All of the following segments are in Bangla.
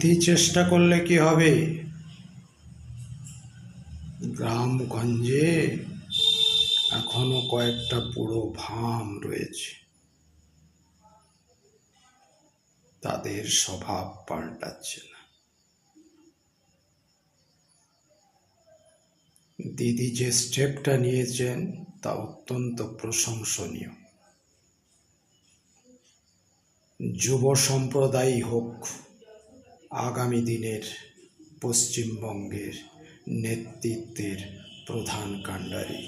চেষ্টা করলে কি হবে? গ্রামগঞ্জে এখনও কয়েকটা পুরো ভাম রয়েছে। তাদের স্বভাব পাল্টাচ্ছে না। দিদি যে স্টেপটা নিয়েছেন তা অত্যন্ত প্রশংসনীয়। যুব সম্প্রদায় হোক আগামী দিনের পশ্চিমবঙ্গের নেতৃত্বের প্রধান কাণ্ডারি।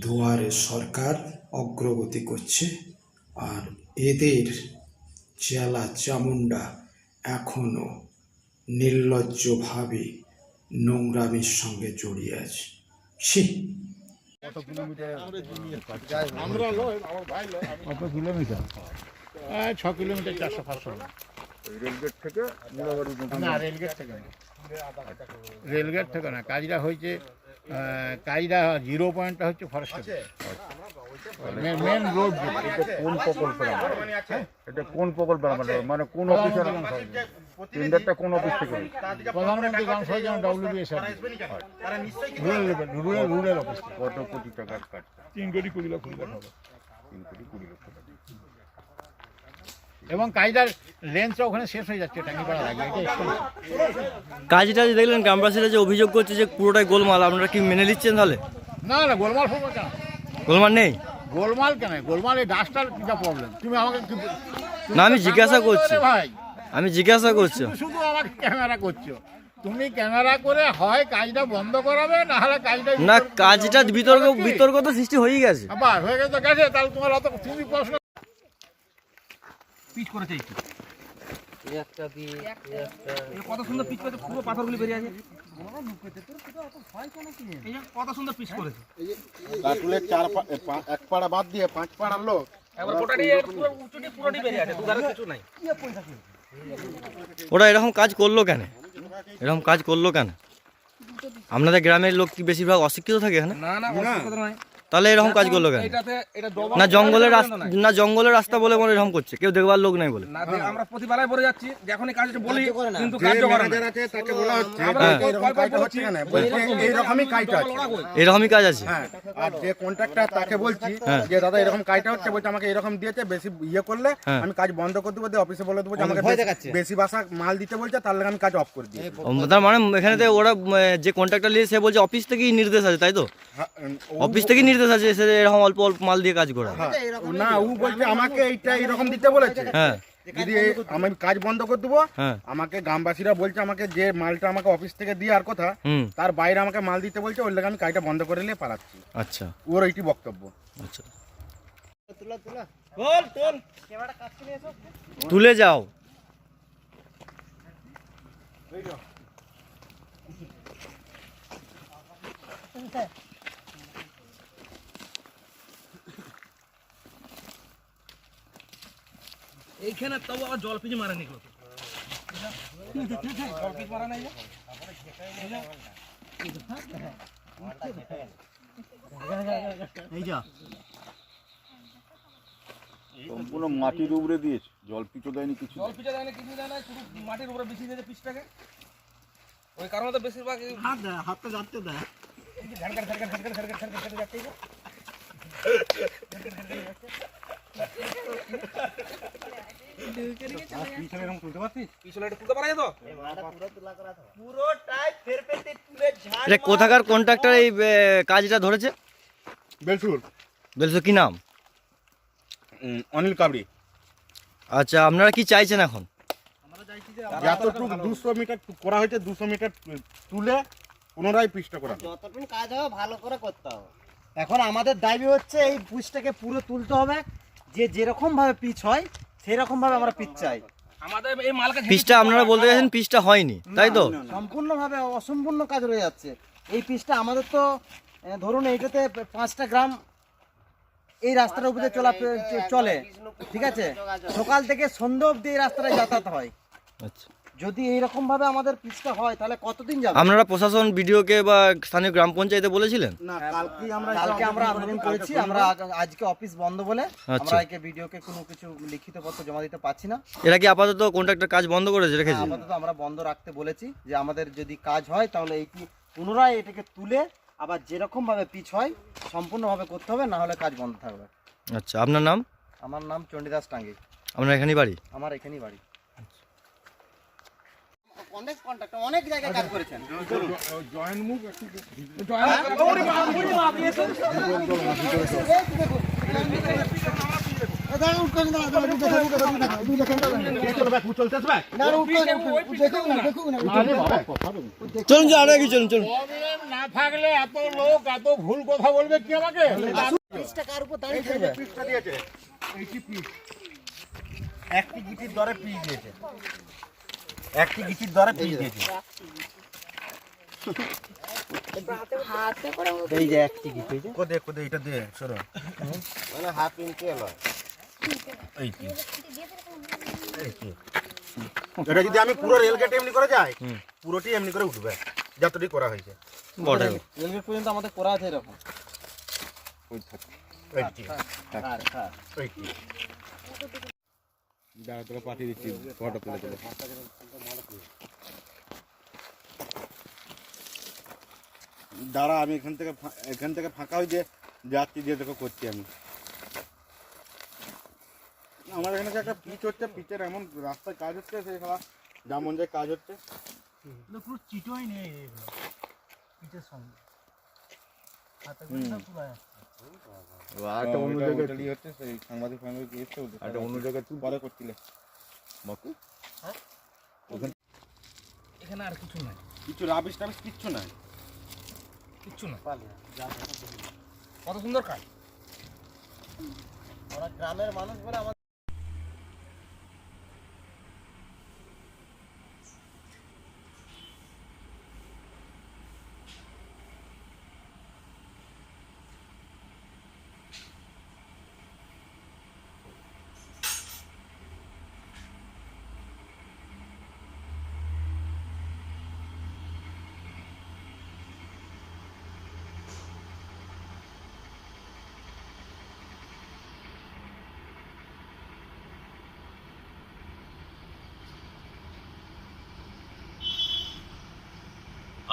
দুয়ারে সরকার অগ্রগতি করছে আর এদের চেলা চামুন্ডা এখনও নির্লজ্জভাবে নোংরামির সঙ্গে জড়িয়ে আছে। ছি! কত কিলোমিটার? ছ কিলোমিটার চারশো পাঁচশো রেলগেট থেকে না রেলগেট থেকে না। রেলগেট থেকে না কাজটা হয়েছে কাজটা জিরো পয়েন্টটা হচ্ছে ফরেস্ট মেন রোড এটা কোন প্রকল্পের এটা কোন প্রকল্পের আমাদের মানে কোন অফিসের টেন্ডারটা কোন অফিস থেকে? প্রধানমন্ত্রী গ্রাম সজ্জন WBS rural rural rural office কত কোটি টাকার কাজ তিন কোটি কুড়ি লক্ষ টাকা। তিন কোটি কুড়ি লক্ষ টাকা। এবং কাজটার লেন্সটা ওখানে শেষ হয়ে যাচ্ছে টাঙ্গিপাড়া লাগে কাজটা যে দেখলেন গ্রামবাসীরা যে অভিযোগ করছে যে পুরোটাই গোলমাল আপনারা কি মেনে নিচ্ছেন তাহলে? না না গোলমাল ফোন কেন? গোলমাল নেই? গোলমাল কেন? গোলমাল এই ডাস্টার কিটা প্রবলেম তুমি আমাকে না, আমি জিজ্ঞাসা করছি। ভাই। আমি জিজ্ঞাসা করছি। শুধু আমাকে ক্যামেরা করছ। তুমি ক্যামেরা করে হয় কাজটা বন্ধ করাবে না হলে কাজটা না কাজটা বিতর্ক বিতর্ক তো সৃষ্টি হয়ে গেছে। আবার হয়ে গেছে গেছে তাহলে তোমার অত তুমি প্রশ্ন পিচ করেছে একটু কত সুন্দর পিচ করেছে পুরো পাথরগুলি বেরিয়ে আছে। কত সুন্দর পিচ করেছে। কাটুলের চার পা- এ পা- এক পাড়া বাদ দিয়ে পাঁচ পাড়ার লোক। একবার গোটাটি এর পুরো উঁচুটি পুরোটি বেরিয়ে আছে দুধারে কিছু নাই। ওরা এরকম কাজ করল কেন? এরকম কাজ করল কেন? আপনাদের গ্রামের লোক কি বেশিরভাগ অশিক্ষিত থাকে এখানে? না না নয়। তাহলে এরকম কাজ করল কেন? না জঙ্গলের রাস্তা না। জঙ্গলের রাস্তা বলে মনে এরকম করছে। কেউ দেখবার লোক নাই বলে। আমরা প্রতিবেলায় বলে যাচ্ছি যে এখন এই কাজটা বলি কিন্তু কার্য করে না। তাকে বলা হচ্ছে। আমরা হ্যাঁ। আছে। এরকমই কাজ আছে। হ্যাঁ আর যে কন্ট্রাক্টর তাকে বলছি হ্যাঁ। যে দাদা এরকম কাজটা হচ্ছে। বলছে আমাকে এরকম দিয়েছে বেশি ইয়ে করলে। আমি কাজ বন্ধ করে দেবো অফিসে বলে দেবো যে আমাকে বেশি- বাসা মাল দিতে বলছে তাহলে আমি কাজ অফ করে দিই তার মানে এখানে ওরা যে কন্ট্রাক্টর নিয়ে সে বলছে অফিস থেকেই নির্দেশ আছে তাই তো? অফিস থেকেই নির্দেশ আছে সে এরকম অল্প অল্প মাল দিয়ে কাজ করা। হ্যাঁ, না ও বলছে আমাকে এইটা এরকম দিতে বলেছে। হ্যাঁ। যদি আমি কাজ বন্ধ করে দেবো। হ্যাঁ। আমাকে গ্রামবাসীরা বলছে আমাকে যে মালটা আমাকে অফিস থেকে দিয়ে আর কথা তার বাইরে আমাকে মাল দিতে বলছে ওর লেগে আমি কাজটা বন্ধ করে নিয়ে পালাচ্ছি। আচ্ছা। ওর এইটি বক্তব্য। আচ্ছা। তুলে যাও। এইখানে তবু আবার জল পিচ মারা নিকলো জল পিচ মারা নাই সম্পূর্ণ মাটির উপরে দিয়েছে জল পিছু দেয়নি কিছু জল পিচা দেয় না কিছু দেয় না শুধু মাটির উপরে বেশি দিয়েছে পিচটাকে ওই কারণে তো বেশিরভাগ এই- এই যে ঝাড়খাড়, ঝাড়খাড়, ঝাড়খাড়, ঝাড়খাড়, ঝাড়খাড়, ঝাড়খাড় যাচ্ছে এই যে। কোথাকার কন্ট্রাক্টর এই কাজটা ধরেছে? বেলসুর। বলছো কি নাম? অনিল কাবরি আচ্ছা আপনারা কি চাইছেন এখন? যতটুকু দুশো মিটার করা হয়েছে দুশো মিটার তুলে পুনরায় পিসটা করা। যতটুকু কাজ হবে ভালো করে করতে হবে। এখন আমাদের দাবি হচ্ছে এই পুজটাকে পুরো তুলতে হবে। যে যেরকম ভাবে পিচ হয় সেরকম ভাবে আমরা পিচ চাই। আমাদের এই মালকে পিসটা আপনারা বলতে চাইছেন পিচটা হয়নি তাই তো? সম্পূর্ণভাবে অসম্পূর্ণ কাজ রয়ে যাচ্ছে। এই পিচটা আমাদের তো ধরুন এইটাতে পাঁচটা গ্রাম এই রাস্তার উপরে চলা চলে ঠিক আছে? সকাল থেকে সন্ধ্যা অবধি এই রাস্তাটা যাতায়াত হয়। আচ্ছা। যদি এইরকম ভাবে আমাদের পিচটা হয় তাহলে কতদিন যাবে? আপনারা প্রশাসন বিডিওকে বা স্থানীয় গ্রাম পঞ্চায়েতে বলেছিলেন? না কালকে আমরা কালকে আমরা আন্দোলন করেছি আমরা আজকে অফিস বন্ধ বলে আচ্ছা। আমরা একে ভিডিওকে কোনো কিছু লিখিত পত্র জমা দিতে পারছি না। এরা কি আপাতত কন্ট্রাক্টর কাজ বন্ধ করেছে রেখেছে? আপাতত আমরা বন্ধ রাখতে বলেছি যে আমাদের যদি কাজ হয় তাহলে এইটি পুনরায় এটাকে তুলে আবার যেরকম ভাবে পিচ হয় সম্পূর্ণভাবে করতে হবে না হলে কাজ বন্ধ থাকবে। আচ্ছা আপনার নাম? আমার নাম চণ্ডীদাস টাঙ্গি। আপনার এখানেই বাড়ি? আমার এখানেই বাড়ি। অনেক কন্ট্রাক্টর অনেক জায়গায় কাজ করেছেন। জয়েন্ট মুখ চলুন চলুন আরে কি চলুন। চলুন না থাকলে এত লোক এত ভুল কথা বলবে কি আমাকে? পিচটা কার উপর দাঁড়িয়ে থাকবে একটি গিটির দরে পিচ দিয়েছে। একটি গিটির দরে পিচ দিয়েছে। এই যে একটি গিট কোদে কোদে এটা দে সরো। মানে হাফ ইঞ্চি এই কি? এই কি? এটা যদি আমি পুরো রেল গেট এমনি করে যাই পুরোটি এমনি করে উঠবে যতটি করা হয়েছে। রেলগেট পর্যন্ত আমাদের করা আছে এরকম। কি? দাঁড়া তোকে পাঠিয়ে দিচ্ছি। ফটো তুলে তুলে। দাঁড়া আমি এখান থেকে ফা- এখান থেকে ফাঁকা হয়ে যে যাত্রী দিয়ে দেখো করছি আমি। আমার এখানে যে একটা পিচ হচ্ছে পিচের এমন রাস্তায় কাজ হচ্ছে সেই খেলা যেমন যায় কাজ হচ্ছে। পুরো চিটোই নেই পিচের সঙ্গে। একটা অন্য জায়গায় হচ্ছে সেই সাংবাদিক ফাংবাদিক এসছে একটা অন্য জায়গায় তুই পরে করছিলে। বাকু এখানে আর কিছু নাই। কিছু রাবিশ টাবিশ কিচ্ছু নাই। কিচ্ছু না কত সুন্দর কাজ। ওরা গ্রামের মানুষ বলে আমাদের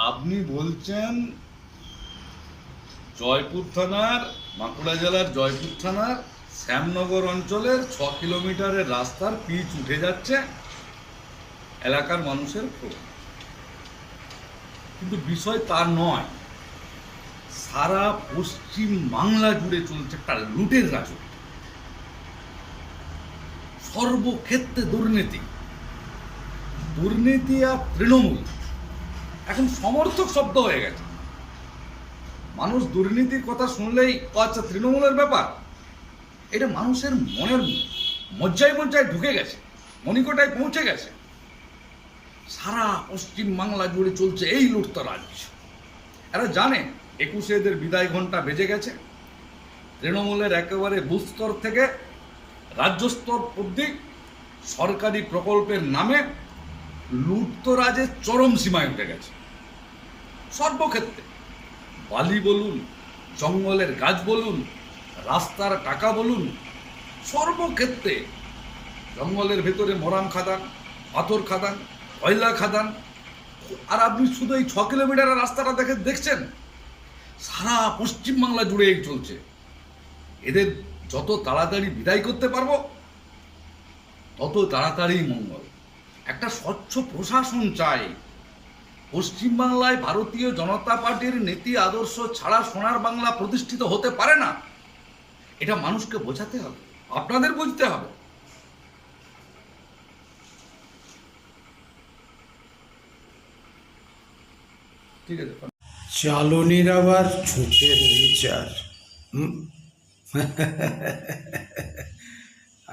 আপনি বলছেন জয়পুর থানার, বাঁকুড়া জেলার জয়পুর থানার শ্যামনগর অঞ্চলের ছ কিলোমিটারের রাস্তার পিচ উঠে যাচ্ছে এলাকার মানুষের ক্ষোভ কিন্তু বিষয় তা নয়। সারা পশ্চিম বাংলা জুড়ে চলছে একটা লুটের রাজত্ব সর্বক্ষেত্রে দুর্নীতি। দুর্নীতি আর তৃণমূল। এখন সমর্থক শব্দ হয়ে গেছে। মানুষ দুর্নীতির কথা শুনলেই আচ্ছা তৃণমূলের ব্যাপার? এটা মানুষের মনের মজ্জায় মজ্জায় ঢুকে গেছে, মণিকোটায় পৌঁছে গেছে। সারা পশ্চিম বাংলা জুড়ে চলছে এই লুটতরাজ এরা জানে একুশে এদের বিদায় ঘণ্টা বেজে গেছে। তৃণমূলের একেবারে বুথ স্তর থেকে রাজ্য স্তর অবধি সরকারি প্রকল্পের নামে লুটতরাজের চরম সীমায় উঠে গেছে। সর্বক্ষেত্রে। বালি বলুন, জঙ্গলের গাছ বলুন, রাস্তার টাকা বলুন, সর্বক্ষেত্রে জঙ্গলের ভেতরে মরাম খাদান, পাথর খাদান, কয়লা খাদান, আর আপনি শুধু এই ছ কিলোমিটারের রাস্তাটা দেখে দেখছেন? সারা পশ্চিমবাংলা জুড়ে এই চলছে। এদের যত তাড়াতাড়ি বিদায় করতে পারব, তত তাড়াতাড়ি মঙ্গল। একটা স্বচ্ছ প্রশাসন চাই। পশ্চিমবাংলায় ভারতীয় জনতা পার্টির নীতি আদর্শ ছাড়া সোনার বাংলা প্রতিষ্ঠিত হতে পারে না। এটা মানুষকে বোঝাতে হবে, আপনাদের বুঝতে হবে। ঠিক আছে চালনির আবার ছুঁচের বিচার।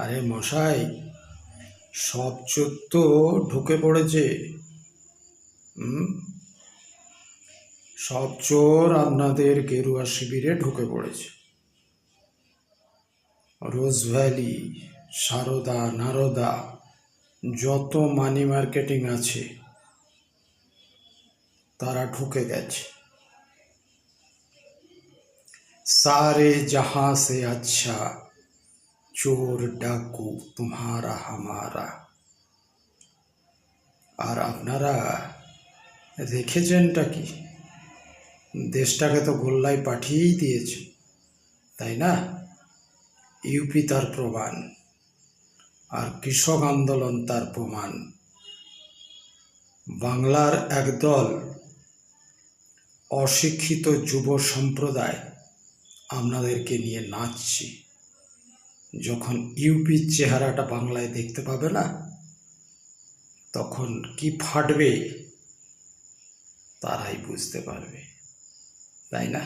আরে মশাই, সব চোর তো ঢুকে পড়েছে? সব চোর আপনাদের গেরুয়া শিবিরে ঢুকে পড়েছে রোজ ভ্যালি সারদা নারদা যত মানি মার্কেটিং আছে তারা ঢুকে গেছে सारे जहां से अच्छा চোর ডাকু তোমারা হামারা আর আপনারা রেখেছেনটা কি? দেশটাকে তো গোল্লায় পাঠিয়েই দিয়েছে, তাই না? ইউপি তার প্রমাণ, আর কৃষক আন্দোলন তার প্রমাণ। বাংলার একদল অশিক্ষিত যুব সম্প্রদায় আপনাদেরকে নিয়ে নাচছি। যখন ইউপির চেহারাটা বাংলায় দেখতে পাবে না, তখন কি ফাটবে? তারাই বুঝতে পারবে তাই না?